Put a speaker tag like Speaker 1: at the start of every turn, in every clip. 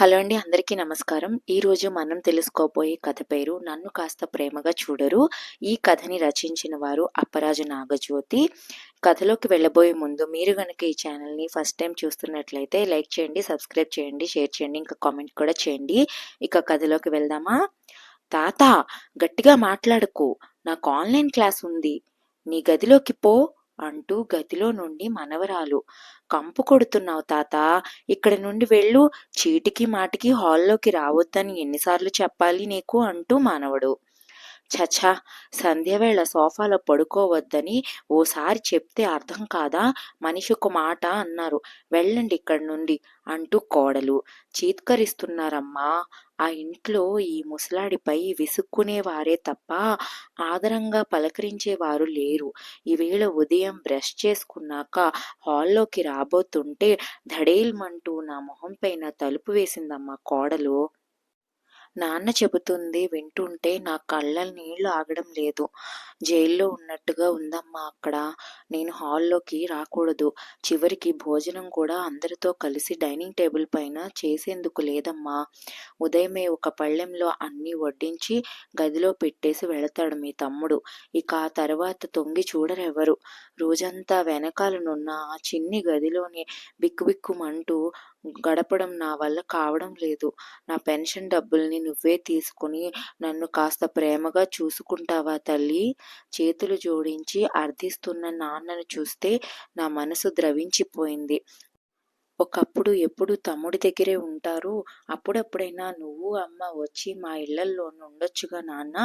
Speaker 1: Hello అండి అందరికీ నమస్కారం. ఈరోజు మనం తెలుసుకోబోయే కథ పేరు నన్ను కాస్త ప్రేమగా చూడరు. ఈ కథని రచించిన వారు అప్పరాజు నాగజ్యోతి. కథలోకి వెళ్ళబోయే ముందు మీరు కనుక ఈ ఛానల్ని ఫస్ట్ టైం చూస్తున్నట్లయితే లైక్ చేయండి సబ్స్క్రైబ్ చేయండి షేర్ చేయండి ఇంకా కామెంట్ కూడా చేయండి. ఇక కథలోకి వెళ్దామా? తాత గట్టిగా మాట్లాడకు. నాకు ఆన్లైన్ క్లాస్ ఉంది. నీ గదిలోకి పో. అంటూ గదిలో నుండి మనవరాలు కంపు కొడుతున్నావు తాత ఇక్కడి నుండి వెళ్ళు చీటికి మాటికి హాల్లోకి రావద్దని ఎన్నిసార్లు చెప్పాలి నీకు? అంటూ మానవుడు. చచా సంధ్యవేళ సోఫాలో పడుకోవద్దని ఓసారి చెప్తే అర్థం కాదా? మనిషికు మాట అన్నారు. వెళ్ళండి ఇక్కడి నుండి అంటూ కోడలు చీత్కరిస్తున్నారమ్మా. ఆ ఇంట్లో ఈ ముసలాడిపై విసుక్కునేవారే తప్ప ఆదరంగా పలకరించేవారు లేరు. ఈవేళ ఉదయం బ్రష్ చేసుకున్నాక హాల్లోకి రాబోతుంటే ధడేల్మంటూ నా మొహం పైన తలుపు వేసిందమ్మా కోడలు. నాన్న చెబుతుంది వింటుంటే నా కళ్ళ నీళ్ళు ఆగడం లేదు. జైల్లో ఉన్నట్టుగా ఉందమ్మా అక్కడ. నేను హాల్లోకి రాకూడదు. చివరికి భోజనం కూడా అందరితో కలిసి డైనింగ్ టేబుల్ పైన చేసేందుకు లేదమ్మా. ఉదయమే ఒక పళ్ళెంలో అన్నీ వడ్డించి గదిలో పెట్టేసి వెళతాడు మీ తమ్ముడు. ఇక ఆ తర్వాత తొంగి చూడరెవరు? రోజంతా వెనకాలనున్న ఆ చిన్ని గదిలోనే బిక్కుబిక్కుమంటూ గడపడం నా వల్ల కావడం లేదు. నా పెన్షన్ డబ్బుల్ని నువ్వే తీసుకుని నన్ను కాస్త ప్రేమగా చూసుకుంటావా తల్లి? చేతులు జోడించి అర్థిస్తున్న నాన్నను చూస్తే నా మనసు ద్రవించిపోయింది. ఒకప్పుడు ఎప్పుడు తమ్ముడి దగ్గరే ఉంటారు? అప్పుడప్పుడైనా నువ్వు అమ్మ వచ్చి మా ఇళ్ళల్లో ఉండొచ్చుగా నాన్న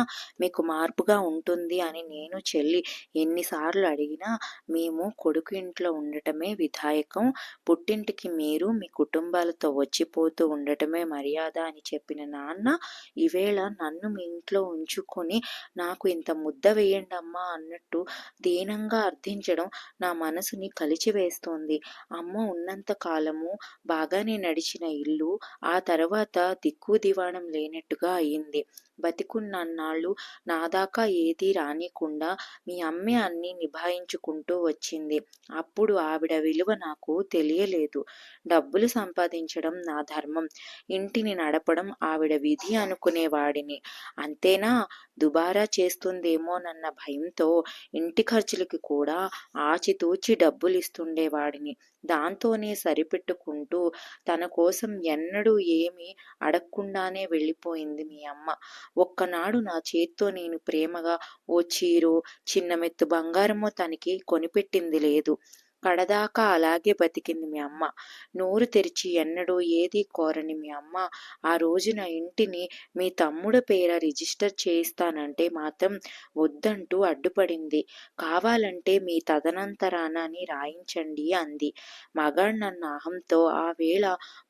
Speaker 1: మీకు మార్పుగా ఉంటుంది అని నేను చెల్లి ఎన్నిసార్లు అడిగినా మేము కొడుకు ఇంట్లో ఉండటమే విధాయకం. పుట్టింటికి మీరు మీ కుటుంబాలతో వచ్చిపోతూ ఉండటమే మర్యాద అని చెప్పిన నాన్న ఈవేళ నన్ను మీ ఇంట్లో ఉంచుకొని నాకు ఇంత ముద్ద వేయండి అమ్మా అన్నట్టు దీనంగా అర్థించడం నా మనసుని కలిచివేస్తోంది. అమ్మ ఉన్నంత కాలము బాగానే నడిచిన ఇల్లు ఆ తర్వాత దిక్కు దివాణం లేనట్టుగా అయింది. బతికున్నన్నాళ్ళు నాదాకా ఏదీ రానికుండా మీ అమ్మే అన్ని నిభాయించుకుంటూ వచ్చింది. అప్పుడు ఆవిడ విలువ నాకు తెలియలేదు. డబ్బులు సంపాదించడం నా ధర్మం. ఇంటిని నడపడం ఆవిడ విధి అనుకునేవాడిని అంతేనా? దుబారా చేస్తుందేమోనన్న భయంతో ఇంటి ఖర్చులకి కూడా ఆచితూచి డబ్బులు ఇస్తుండేవాడిని దాంతోనే పెట్టుకుంటూ తన కోసం ఎన్నడూ ఏమీ అడగకుండానే వెళ్ళిపోయింది మీ అమ్మ. ఒక్కనాడు నా చేత్తో నేను ప్రేమగా ఓ చీరో చిన్న మెత్తు బంగారమో తనకి కొనిపెట్టింది లేదు. కడదాకా అలాగే బతికింది మీ అమ్మ. నోరు తెరిచి ఎన్నడూ ఏదీ కోరని మీ అమ్మ. ఆ రోజున ఇంటిని మీ తమ్ముడు పేర రిజిస్టర్ చేయిస్తానంటే మాత్రం వద్దంటూ అడ్డుపడింది. కావాలంటే మీ తదనంతరాన అని రాయించండి అంది. మగాణ్ణన్న అహంతో ఆ వేళ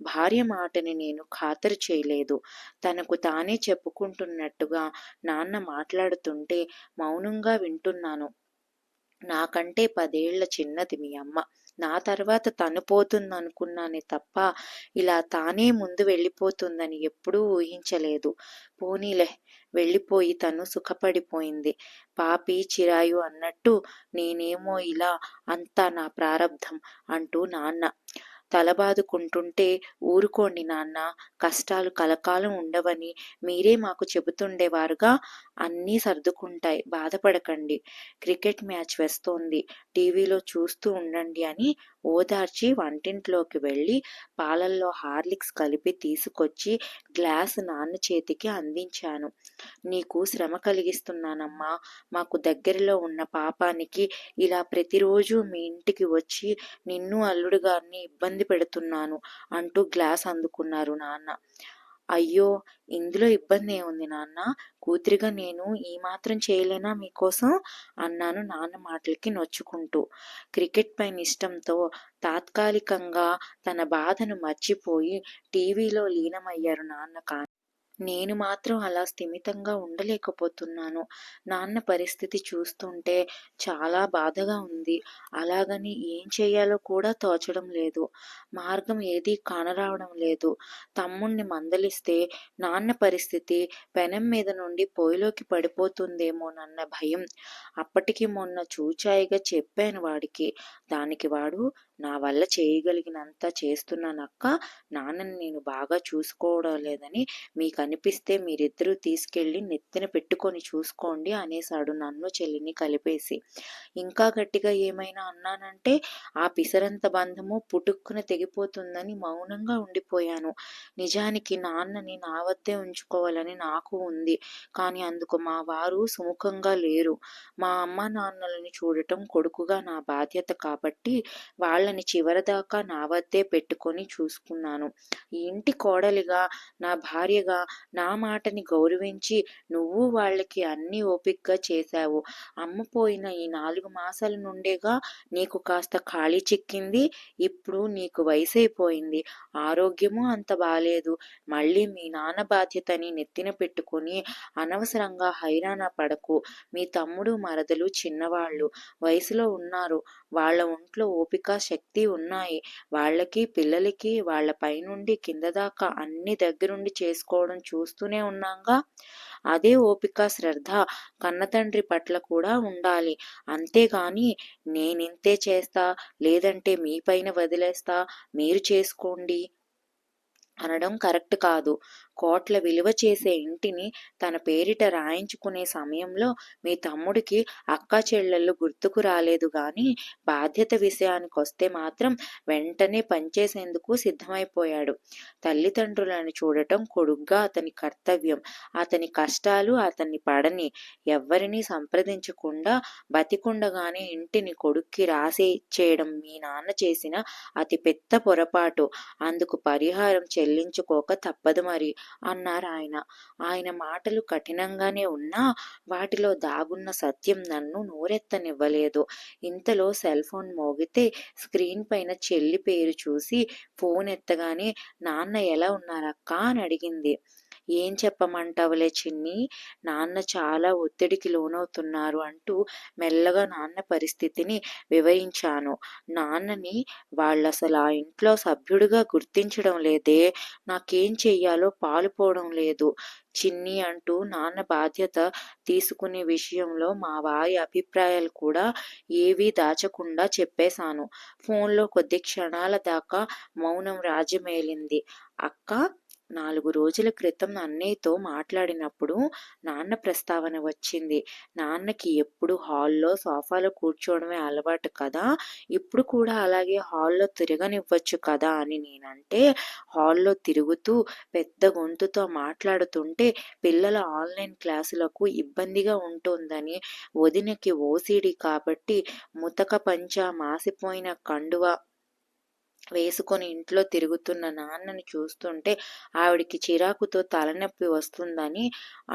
Speaker 1: భార్య మాటని నేను ఖాతరు చేయలేదు. తనకు తానే చెప్పుకుంటున్నట్టుగా నాన్న మాట్లాడుతుంటే మౌనంగా వింటున్నాను. నాకంటే పదేళ్ళ చిన్నది మీ అమ్మ. నా తర్వాత తను పోతుందనుకున్నానే తప్ప ఇలా తానే ముందు వెళ్ళిపోతుందని ఎప్పుడూ ఊహించలేదు. పోనీలే వెళ్ళిపోయి తను సుఖపడిపోయింది. పాపి చిరాయు అన్నట్టు నేనేమో ఇలా అంతా నా ప్రారంధం అంటూ నాన్న తలబాదుకుంటుంటే ఊరుకోండి నాన్న కష్టాలు కలకాలం ఉండవని మీరే మాకు చెబుతుండేవారుగా అన్నీ సర్దుకుంటాయి బాధపడకండి. క్రికెట్ మ్యాచ్ వస్తోంది టీవీలో చూస్తూ ఉండండి అని ఓదార్చి వంటింట్లోకి వెళ్ళి పాలల్లో హార్లిక్స్ కలిపి తీసుకొచ్చి గ్లాస్ నాన్న చేతికి అందించాను. నీకు శ్రమ కలిగిస్తున్నానమ్మా మాకు దగ్గరలో ఉన్న పాపానికి ఇలా ప్రతిరోజు మీ ఇంటికి వచ్చి నిన్ను అల్లుడు గారిని ఇబ్బంది పెడుతున్నాను అంటూ గ్లాస్ అందుకున్నారు నాన్న. అయ్యో ఇందులో ఇబ్బంది ఏముంది నాన్న? కూతురిగా నేను ఈ మాత్రం చేయలేనా మీకోసం? అన్నాను నాన్న మాటలకి నొచ్చుకుంటూ. క్రికెట్ పైన ఇష్టంతో తాత్కాలికంగా తన బాధను మర్చిపోయి టీవీలో లీనమయ్యారు నాన్న కానీ నేను మాత్రం అలా స్థిమితంగా ఉండలేకపోతున్నాను. నాన్న పరిస్థితి చూస్తుంటే చాలా బాధగా ఉంది. అలాగని ఏం చేయాలో కూడా తోచడం లేదు. మార్గం ఏదీ కానరావడం లేదు. తమ్ముణ్ణి మందలిస్తే నాన్న పరిస్థితి పెనం మీద నుండి పొయ్యిలోకి పడిపోతుందేమోనన్న భయం అప్పటికి మొన్న చూచాయిగా చెప్పాను వాడికి. దానికి వాడు నా వల్ల చేయగలిగినంత చేస్తున్నానక్క. నాన్నని నేను బాగా చూసుకోవడం లేదని మీకు అనిపిస్తే మీరిద్దరూ తీసుకెళ్ళి నెత్తిన పెట్టుకొని చూసుకోండి అనేశాడు నన్ను చెల్లిని కలిపేసి. ఇంకా గట్టిగా ఏమైనా అన్నానంటే ఆ పిసరంత బంధము పుటుక్కున తెగిపోతుందని మౌనంగా ఉండిపోయాను. నిజానికి నాన్నని నా వద్దే ఉంచుకోవాలని నాకు ఉంది. కానీ అందుకు మా వారు సుముఖంగా లేరు. మా అమ్మ నాన్నలని చూడటం కొడుకుగా నా బాధ్యత కాదు. కాబట్టి వాళ్ళని చివరిదాకా నా వద్దే పెట్టుకొని చూసుకున్నాను. ఈ ఇంటి కోడలిగా నా భార్యగా నా మాటని గౌరవించి నువ్వు వాళ్ళకి అన్ని ఓపికగా చేశావు. అమ్మపోయిన ఈ నాలుగు మాసాల నుండేగా నీకు కాస్త ఖాళీ చిక్కింది ఇప్పుడు నీకు వయసైపోయింది. ఆరోగ్యము అంత బాగాలేదు మళ్ళీ మీ నాన్న బాధ్యతని నెత్తిన పెట్టుకొని అనవసరంగా హైరాణ పడకు. మీ తమ్ముడు మరదలు చిన్నవాళ్ళు. వయసులో ఉన్నారు. వాళ్ళ ఒంట్లో ఓపిక శక్తి ఉన్నాయి. వాళ్ళకి పిల్లలకి వాళ్ళ పైనుండి కింద దాకా అన్ని దగ్గరుండి చేసుకోవడం చూస్తూనే ఉన్నాగా? అదే ఓపిక శ్రద్ధ కన్నతండ్రి పట్ల కూడా ఉండాలి. అంతేగాని నేనింతే చేస్తా లేదంటే మీ పైన వదిలేస్తా మీరు చేసుకోండి అనడం కరెక్ట్ కాదు. కోట్ల విలువ చేసే ఇంటిని తన పేరిట రాయించుకునే సమయంలో మీ తమ్ముడికి అక్క చెల్లెళ్ళు గుర్తుకు రాలేదు గాని బాధ్యత విషయానికి వస్తే మాత్రం వెంటనే పనిచేసేందుకు సిద్ధమైపోయాడు. తల్లిదండ్రులను చూడటం కొడుగ్గా అతని కర్తవ్యం. అతని కష్టాలు అతన్ని పడని. ఎవ్వరినీ సంప్రదించకుండా బతికుండగానే ఇంటిని కొడుక్కి రాసి చేయడం మీ నాన్న చేసిన అతి పెద్ద పొరపాటు. అందుకు పరిహారం చెల్లించుకోక తప్పదు మరి. అన్నారు ఆయన. ఆయన మాటలు కఠినంగానే ఉన్నా వాటిలో దాగున్న సత్యం నన్ను నోరెత్తనివ్వలేదు. ఇంతలో సెల్ ఫోన్ మోగితే స్క్రీన్ పైన చెల్లి పేరు చూసి ఫోన్ ఎత్తగానే నాన్న ఎలా ఉన్నారక్కా? అని అడిగింది. ఏం చెప్పమంటావులే చిన్ని? నాన్న చాలా ఒత్తిడికి లోనవుతున్నారు అంటూ మెల్లగా నాన్న పరిస్థితిని వివరించాను. నాన్నని వాళ్ళు అసలు ఆ ఇంట్లో సభ్యుడిగా గుర్తించడం లేదే. నాకేం చెయ్యాలో పాలుపోవడం లేదు. చిన్ని అంటూ నాన్న బాధ్యత తీసుకునే విషయంలో మా వారి అభిప్రాయాలు కూడా ఏవీ దాచకుండా చెప్పేశాను. ఫోన్లో కొద్ది క్షణాల దాకా మౌనం రాజ్యమేలింది అక్క నాలుగు రోజుల క్రితం అన్నయ్యతో మాట్లాడినప్పుడు నాన్న ప్రస్తావన వచ్చింది. నాన్నకి ఎప్పుడు హాల్లో సోఫాలో కూర్చోవడమే అలవాటు కదా? ఇప్పుడు కూడా అలాగే హాల్లో తిరగనివ్వచ్చు కదా అని నేనంటే హాల్లో తిరుగుతూ పెద్ద గొంతుతో మాట్లాడుతుంటే పిల్లల ఆన్లైన్ క్లాసులకు ఇబ్బందిగా ఉంటుందని వదినకి ఓసిడి కాబట్టి ముతక పంచ మాసిపోయిన కండువ వేసుకొని ఇంట్లో తిరుగుతున్న నాన్నని చూస్తుంటే ఆవిడికి చిరాకుతో తలనొప్పి వస్తుందని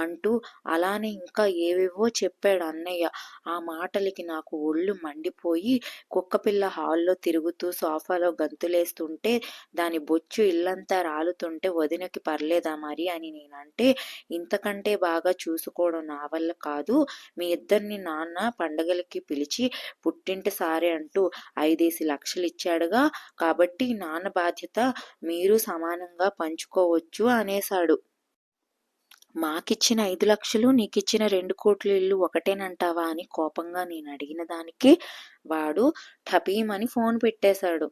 Speaker 1: అంటూ అలానే ఇంకా ఏవేవో చెప్పాడు అన్నయ్య. ఆ మాటలకి నాకు ఒళ్ళు మండిపోయి కుక్కపిల్ల హాల్లో తిరుగుతూ సోఫాలో గంతులేస్తుంటే దాని బొచ్చు ఇల్లంతా రాలుతుంటే వదినకి పర్లేదా మరి అని నేనంటే ఇంతకంటే బాగా చూసుకోవడం నా వల్ల కాదు. మీ ఇద్దరిని నాన్న పండగలకి పిలిచి పుట్టింటి సారే అంటూ ఐదేసి లక్షలు ఇచ్చాడుగా కాబట్టి కాబట్టి నాన్న బాధ్యత మీరు సమానంగా పంచుకోవచ్చు అనేశాడు. మాకిచ్చిన ఐదు లక్షలు నీకిచ్చిన రెండు కోట్ల ఇల్లు ఒకటేనంటావా అని కోపంగా నేను అడిగిన దానికి వాడు ఠపీమని ఫోన్ పెట్టేశాడు.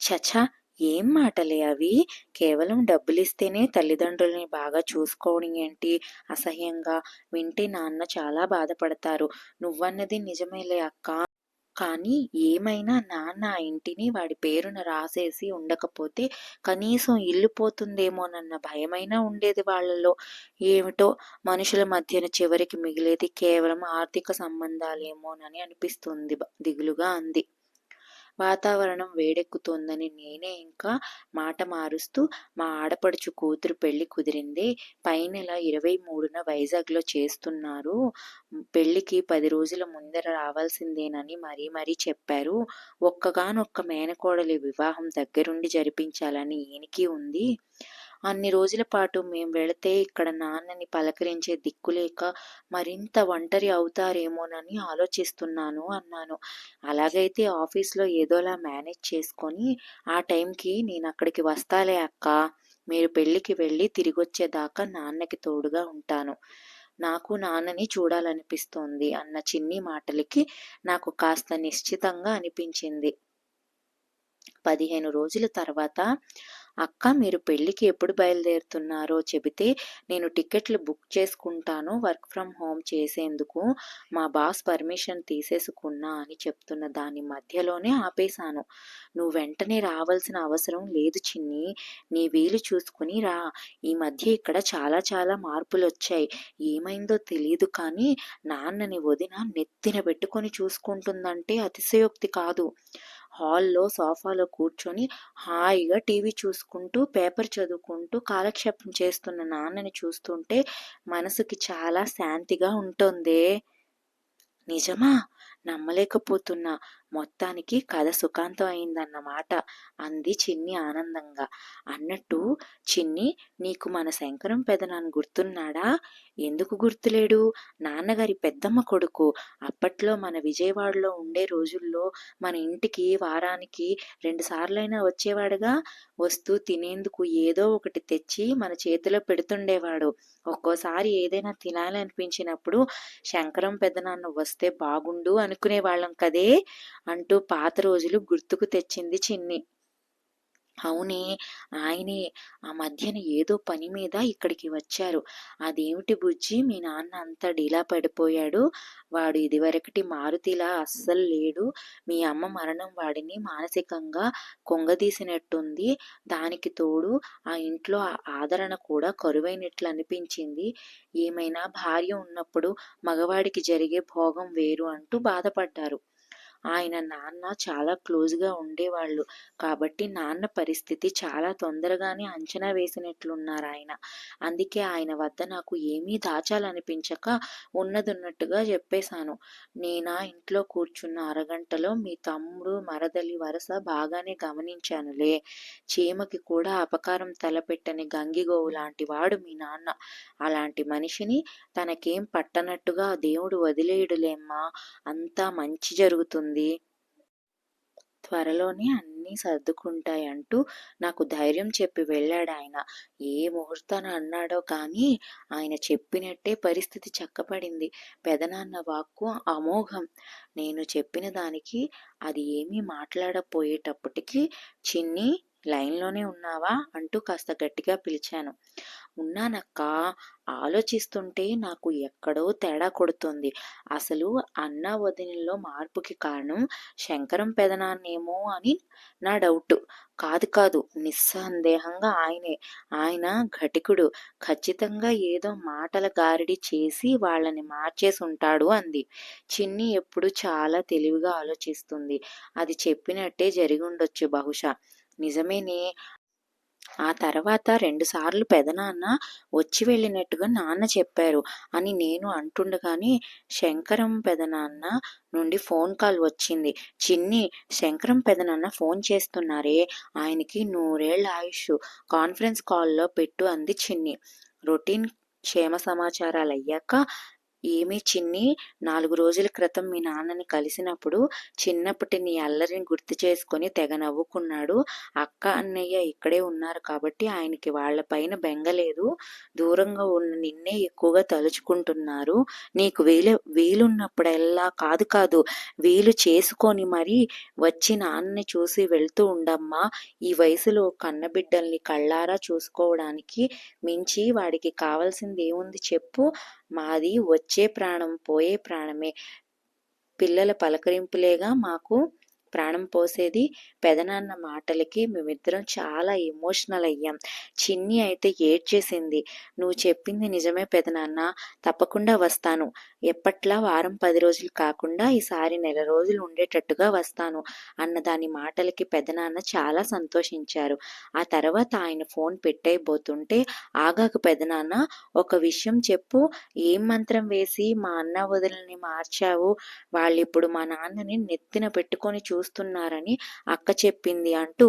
Speaker 1: చచ ఏం మాటలే అవి? కేవలం డబ్బులిస్తేనే తల్లిదండ్రులని బాగా చూసుకోవడం ఏంటి? అసహ్యంగా వింటే నాన్న చాలా బాధపడతారు. నువ్వన్నది నిజమేలే అక్క. కానీ ఏమైనా నాన్న ఆ ఇంటిని వాడి పేరున రాసేసి ఉండకపోతే కనీసం ఇల్లు పోతుందేమోనన్న భయమైనా ఉండేది వాళ్ళలో. ఏమిటో మనుషుల మధ్యన చివరికి మిగిలేది కేవలం ఆర్థిక సంబంధాలేమోనని అనిపిస్తుంది దిగులుగా అంది. వాతావరణం వేడెక్కుతోందని నేనే ఇంకా మాట మారుస్తూ మా ఆడపడుచు కూతురు పెళ్ళి కుదిరింది. పై ఇరవై మూడున వైజాగ్లో చేస్తున్నారు. పెళ్ళికి పది రోజుల ముందర రావాల్సిందేనని మరీ మరీ చెప్పారు. ఒక్కగానొక్క మేనకోడలి వివాహం దగ్గరుండి జరిపించాలని ఈయనకి ఉంది. అన్ని రోజుల పాటు మేం వెళితే ఇక్కడ నాన్నని పలకరించే దిక్కులేక మరింత ఒంటరి అవుతారేమోనని ఆలోచిస్తున్నాను అన్నాను. అలాగైతే ఆఫీస్లో ఏదోలా మేనేజ్ చేసుకొని ఆ టైంకి నేను అక్కడికి వస్తాలే అక్క. మీరు పెళ్ళికి వెళ్ళి తిరిగొచ్చేదాకా నాన్నకి తోడుగా ఉంటాను. నాకు నాన్నని చూడాలనిపిస్తోంది అన్న చిన్ని మాటలకి నాకు కాస్త నిశ్చితంగా అనిపించింది. పదిహేను రోజుల తర్వాత అక్క మీరు పెళ్ళికి ఎప్పుడు బయలుదేరుతున్నారో చెబితే నేను టికెట్లు బుక్ చేసుకుంటాను వర్క్ ఫ్రమ్ హోమ్ చేసేందుకు. మా బాస్ పర్మిషన్ తీసేసుకున్నా అని చెప్తున్న దాని మధ్యలోనే ఆపేశాను. నువ్వు వెంటనే రావాల్సిన అవసరం లేదు చిన్ని. నీ వీలు చూసుకుని రా. ఈ మధ్య ఇక్కడ చాలా చాలా మార్పులు వచ్చాయి ఏమైందో తెలియదు కానీ నాన్నని వదిన నెత్తిన పెట్టుకొని చూసుకుంటుందంటే అతిశయోక్తి కాదు. హాల్లో సోఫాలో కూర్చొని హాయిగా టీవీ చూసుకుంటూ పేపర్ చదువుకుంటూ కాలక్షేపం చేస్తున్న నాన్నని చూస్తుంటే మనసుకి చాలా శాంతిగా ఉంటుంది. నిజమా? నమ్మలేకపోతున్నా. మొత్తానికి కథ సుఖాంతం అయిందన్నమాట అంది చిన్ని ఆనందంగా. అన్నట్టు చిన్ని నీకు మన శంకరం పెదనాన్న గుర్తున్నాడా? ఎందుకు గుర్తులేడు? నాన్నగారి పెద్దమ్మ కొడుకు అప్పట్లో మన విజయవాడలో ఉండే రోజుల్లో మన ఇంటికి వారానికి రెండుసార్లైనా వచ్చేవాడుగా. వస్తూ తినేందుకు ఏదో ఒకటి తెచ్చి మన చేతిలో పెడుతుండేవాడు. ఒక్కోసారి ఏదైనా తినాలనిపించినప్పుడు శంకరం పెదనాన్న వస్తే బాగుండు అనుకునేవాళ్ళం కదే. అంటూ పాత రోజులు గుర్తుకు తెచ్చింది చిన్ని. అవునే ఆయనే ఆ మధ్యన ఏదో పని మీద ఇక్కడికి వచ్చారు. అదేమిటి బుజ్జి మీ నాన్న అంత డీలా పడిపోయాడు. వాడు ఇదివరకటి మారుతిలా అస్సలు లేడు. మీ అమ్మ మరణం వాడిని మానసికంగా కొంగదీసినట్టుంది. దానికి తోడు ఆ ఇంట్లో ఆదరణ కూడా కరువైనట్లు అనిపించింది. ఏమైనా భార్య ఉన్నప్పుడు మగవాడికి జరిగే భోగం వేరు అంటూ బాధపడ్డారు. ఆయన నాన్న చాలా క్లోజ్గా ఉండేవాళ్ళు. కాబట్టి నాన్న పరిస్థితి చాలా తొందరగానే అంచనా వేసినట్లున్నారు ఆయన. అందుకే ఆయన వద్ద నాకు ఏమీ దాచాలనిపించక ఉన్నదన్నట్టుగా చెప్పేశాను. నేనా ఇంట్లో కూర్చున్న అరగంటలో మీ తమ్ముడు మరదలి వరస బాగానే గమనించానులే. చీమకి కూడా అపకారం తలపెట్టని గంగిగోవు లాంటి వాడు మీ నాన్న. అలాంటి మనిషిని తనకేం పట్టనట్టుగా దేవుడు వదిలేయుడులేమ్మా. అంతా మంచి జరుగుతుంది. త్వరలోనే అన్నీ సర్దుకుంటాయి అంటూ నాకు ధైర్యం చెప్పి వెళ్ళాడు ఆయన. ఏ ముహూర్తాన అన్నాడో కానీ ఆయన చెప్పినట్టే పరిస్థితి చక్కపడింది. పెదనాన్న వాక్కు అమోఘం. నేను చెప్పిన దానికి అది ఏమీ మాట్లాడపోయేటప్పటికి చిన్ని లైన్లోనే ఉన్నావా? అంటూ కాస్త గట్టిగా పిలిచాను. ఉన్నానక్క. ఆలోచిస్తుంటే నాకు ఎక్కడో తేడా కొడుతుంది. అసలు అన్న వదినల్లో మార్పుకి కారణం శంకరం పెదనాన్నేమో అని నా డౌట్. కాదు కాదు. నిస్సందేహంగా ఆయనే. ఆయన ఘటికుడు. ఖచ్చితంగా ఏదో మాటల గారిడి చేసి వాళ్ళని మార్చేసి ఉంటాడు అంది. చిన్ని ఎప్పుడు చాలా తెలివిగా ఆలోచిస్తుంది. అది చెప్పినట్టే జరిగి ఉండొచ్చు బహుశా. నిజమేనే? ఆ తర్వాత రెండుసార్లు పెదనాన్న వచ్చి వెళ్ళినట్టుగా నాన్న చెప్పారు. అని నేను అంటుండగానే శంకరం పెదనాన్న నుండి ఫోన్ కాల్ వచ్చింది. చిన్ని శంకరం పెదనాన్న ఫోన్ చేస్తున్నారే? ఆయనకి నూరేళ్ళ ఆయుష్. కాన్ఫరెన్స్ కాల్లో పెట్టు అంది చిన్ని. రొటీన్ క్షేమ సమాచారాలు అయ్యాక ఏమీ చిన్ని? నాలుగు రోజుల క్రితం మీ నాన్నని కలిసినప్పుడు చిన్నప్పటి నీ అల్లరిని గుర్తు చేసుకొని తెగ నవ్వుకున్నాడు. అక్క అన్నయ్య ఇక్కడే ఉన్నారు కాబట్టి ఆయనకి వాళ్ళపైన బెంగలేదు దూరంగా ఉన్న నిన్నే ఎక్కువగా తలుచుకుంటున్నారు. నీకు వీలు వీలున్నప్పుడల్లా కాదు కాదు వీలు చేసుకొని మరి వచ్చి నాన్నని చూసి వెళ్తూ ఉండమ్మా. ఈ వయసులో కన్నబిడ్డల్ని కళ్ళారా చూసుకోవడానికి మించి వాడికి కావాల్సింది ఏముంది చెప్పు. మాది వచ్చే ప్రాణం పోయే ప్రాణమే. పిల్లల పలకరింపులేగా మాకు ప్రాణం పోసేది. పెదనాన్న మాటలకి మేమిద్దరం చాలా ఎమోషనల్ అయ్యాం. చిన్ని అయితే ఏడ్చేసింది. నువ్వు చెప్పింది నిజమే పెదనాన్న. తప్పకుండా వస్తాను. ఎప్పట్లా వారం పది రోజులు కాకుండా ఈసారి నెల రోజులు ఉండేటట్టుగా వస్తాను అన్న దాని మాటలకి పెదనాన్న చాలా సంతోషించారు. ఆ తర్వాత ఆయన ఫోన్ పెట్టేయబోతుంటే ఆగాక పెదనాన్న ఒక విషయం చెప్పు. ఏం మంత్రం వేసి మా అన్న వదులని మార్చావు? వాళ్ళిప్పుడు మా నాన్నని నెత్తిన పెట్టుకొని చూస్తున్నారని అక్క చెప్పింది అంటూ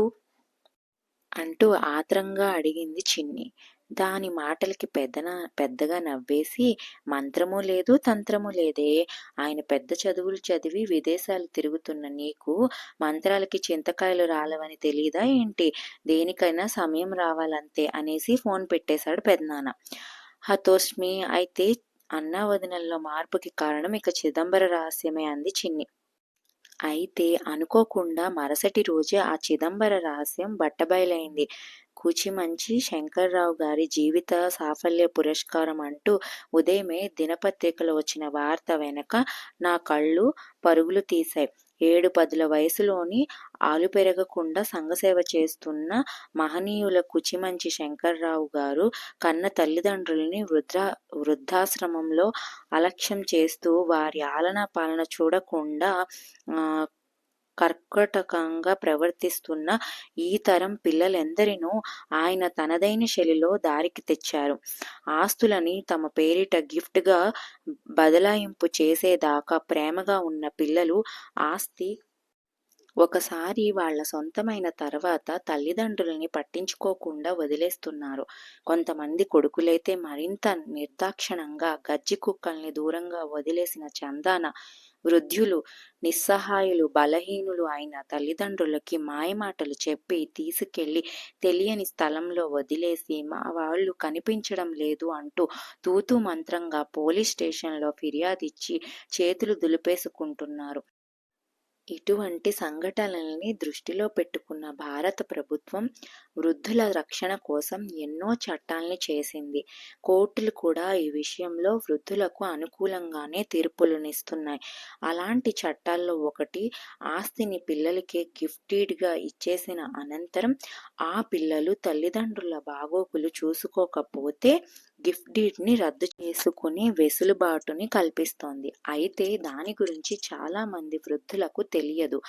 Speaker 1: అంటూ ఆత్రంగా అడిగింది చిన్ని. దాని మాటలకి పెద్దన పెద్దగా నవ్వేసి మంత్రము లేదు తంత్రము లేదే. ఆయన పెద్ద చదువులు చదివి విదేశాలు తిరుగుతున్న నీకు మంత్రాలకి చింతకాయలు రాలవని తెలియదా ఏంటి? దేనికైనా సమయం రావాలంతే అనేసి ఫోన్ పెట్టేశాడు పెద్దనాన్న హతోష్మి అయితే అన్నా వదినల్లో మార్పుకి కారణం ఇక చిదంబర రహస్యమే అంది చిన్ని. అయితే అనుకోకుండా మరుసటి రోజే ఆ చిదంబర రహస్యం బట్టబయలైంది. కూచిమంచి శంకర్రావు గారి జీవిత సాఫల్య పురస్కారం అంటూ ఉదయమే దినపత్రికలో వచ్చిన వార్త వెనక నా కళ్ళు పరుగులు తీశాయి. ఏడు పదుల వయసులోని ఆలు పెరగకుండా సంఘసేవ చేస్తున్న మహనీయుల కుచిమంచి శంకర్రావు గారు కన్న తల్లిదండ్రులని వృద్ధ వృద్ధాశ్రమంలో అలక్ష్యం చేస్తూ వారి ఆలన పాలన చూడకుండా కర్కటకంగా ప్రవర్తిస్తున్న ఈ తరం పిల్లలెందరినో ఆయన తనదైన శైలిలో దారికి తెచ్చారు. ఆస్తులని తమ పేరిట గిఫ్ట్గా బదలాయింపు చేసేదాకా ప్రేమగా ఉన్న పిల్లలు ఆస్తి ఒకసారి వాళ్ళ సొంతమైన తర్వాత తల్లిదండ్రులని పట్టించుకోకుండా వదిలేస్తున్నారు. కొంతమంది కొడుకులైతే మరింత నిర్దాక్షణంగా గజ్జి కుక్కల్ని దూరంగా వదిలేసిన చందాన వృద్ధులు నిస్సహాయులు బలహీనులు అయిన తల్లిదండ్రులకి మాయమాటలు చెప్పి తీసుకెళ్ళి తెలియని స్థలంలో వదిలేసి మా వాళ్ళు కనిపించడం లేదు అంటూ తూతూ మంత్రంగా పోలీస్ స్టేషన్లో ఫిర్యాదిచ్చి చేతులు దులిపేసుకుంటున్నారు. ఇటువంటి సంఘటనల్ని దృష్టిలో పెట్టుకున్న భారత ప్రభుత్వం వృద్ధుల రక్షణ కోసం ఎన్నో చట్టాల్ని చేసింది. కోర్టులు కూడా ఈ విషయంలో వృద్ధులకు అనుకూలంగానే తీర్పులనిస్తున్నాయి. అలాంటి చట్టాల్లో ఒకటి ఆస్తిని పిల్లలకే గిఫ్టెడ్గా ఇచ్చేసిన అనంతరం ఆ పిల్లలు తల్లిదండ్రుల బాగోగులు చూసుకోకపోతే గిఫ్ట్ డీడ్ని రద్దు చేసుకుని వెసులుబాటుని కల్పిస్తోంది. అయితే దాని గురించి చాలామంది వృద్ధులకు తెలియదు.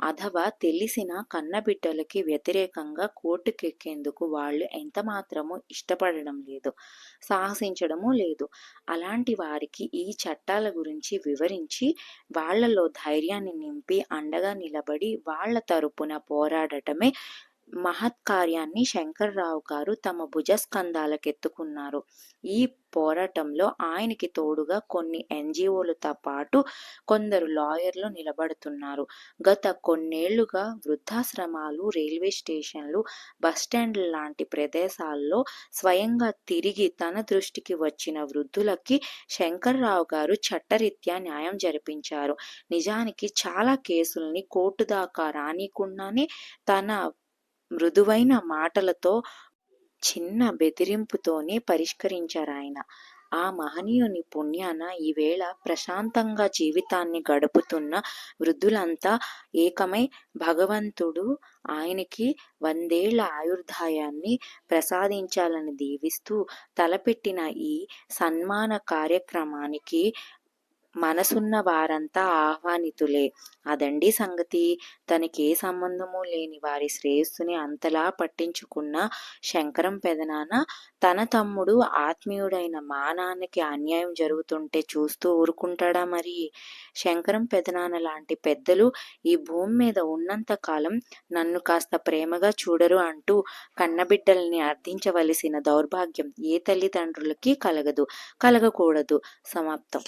Speaker 1: అథవా తెలిసిన కన్నబిడ్డలకి వ్యతిరేకంగా కోర్టుకెక్కేందుకు వాళ్ళు ఎంత మాత్రము ఇష్టపడడం లేదు సాహసించడము లేదు. అలాంటి వారికి ఈ చట్టాల గురించి వివరించి వాళ్ళలో ధైర్యాన్ని నింపి అండగా నిలబడి వాళ్ళ తరపున పోరాడటమే మహత్కార్యాన్ని శంకర్రావు గారు తమ భుజస్కంధాలకెత్తుకున్నారు. ఈ పోరాటంలో ఆయనకి తోడుగా కొన్ని ఎన్జిఓలతో పాటు కొందరు లాయర్లు నిలబడుతున్నారు. గత కొన్నేళ్ళుగా వృద్ధాశ్రమాలు రైల్వే స్టేషన్లు బస్టాండ్ల లాంటి ప్రదేశాల్లో స్వయంగా తిరిగి తన దృష్టికి వచ్చిన వృద్ధులకి శంకర్రావు గారు చట్టరీత్యా న్యాయం జరిపించారు. నిజానికి చాలా కేసుల్ని కోర్టు దాకా రానికుండానే తన మృదువైన మాటలతో చిన్న బెదిరింపుతోనే పరిష్కరించారాయన. ఆ మహనీయుని పుణ్యాన ఈవేళ ప్రశాంతంగా జీవితాన్ని గడుపుతున్న వృద్ధులంతా ఏకమై భగవంతుడు ఆయనకి వందేళ్ళ ఆయుర్దాయాన్ని ప్రసాదించాలని దీవిస్తూ తలపెట్టిన ఈ సన్మాన కార్యక్రమానికి మనసున్న వారంతా ఆహ్వానితులే. అదండి సంగతి. తనకి ఏ సంబంధము లేని వారి శ్రేయస్సుని అంతలా పట్టించుకున్న శంకరం పెదనాన్న తన తమ్ముడు ఆత్మీయుడైన మా నాన్నకి అన్యాయం జరుగుతుంటే చూస్తూ ఊరుకుంటాడా మరి? శంకరం పెదనాన్న లాంటి పెద్దలు ఈ భూమి మీద ఉన్నంత కాలం నన్ను కాస్త ప్రేమగా చూడరు అంటూ కన్నబిడ్డల్ని అర్థించవలసిన దౌర్భాగ్యం ఏ తల్లిదండ్రులకి కలగదు. కలగకూడదు. సమాప్తం.